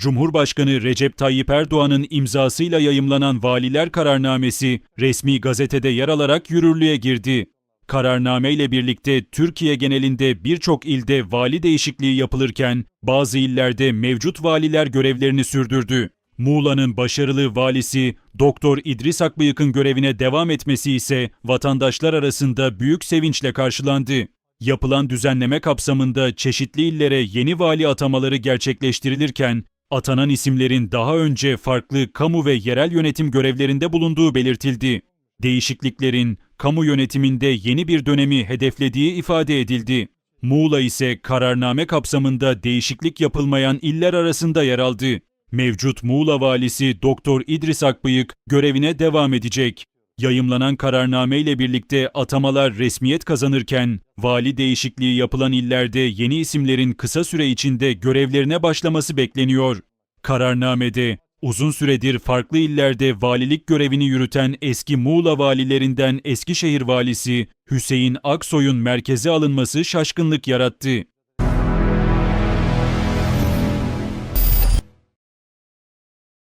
Cumhurbaşkanı Recep Tayyip Erdoğan'ın imzasıyla yayımlanan valiler kararnamesi resmi gazetede yer alarak yürürlüğe girdi. Kararname ile birlikte Türkiye genelinde birçok ilde vali değişikliği yapılırken bazı illerde mevcut valiler görevlerini sürdürdü. Muğla'nın başarılı valisi Doktor İdris Akbıyık'ın görevine devam etmesi ise vatandaşlar arasında büyük sevinçle karşılandı. Yapılan düzenleme kapsamında çeşitli illere yeni vali atamaları gerçekleştirilirken atanan isimlerin daha önce farklı kamu ve yerel yönetim görevlerinde bulunduğu belirtildi. Değişikliklerin kamu yönetiminde yeni bir dönemi hedeflediği ifade edildi. Muğla ise kararname kapsamında değişiklik yapılmayan iller arasında yer aldı. Mevcut Muğla valisi Doktor İdris Akbıyık görevine devam edecek. Yayımlanan kararname ile birlikte atamalar resmiyet kazanırken vali değişikliği yapılan illerde yeni isimlerin kısa süre içinde görevlerine başlaması bekleniyor. Kararnamede uzun süredir farklı illerde valilik görevini yürüten eski Muğla valilerinden Eskişehir valisi Hüseyin Aksoy'un merkeze alınması şaşkınlık yarattı.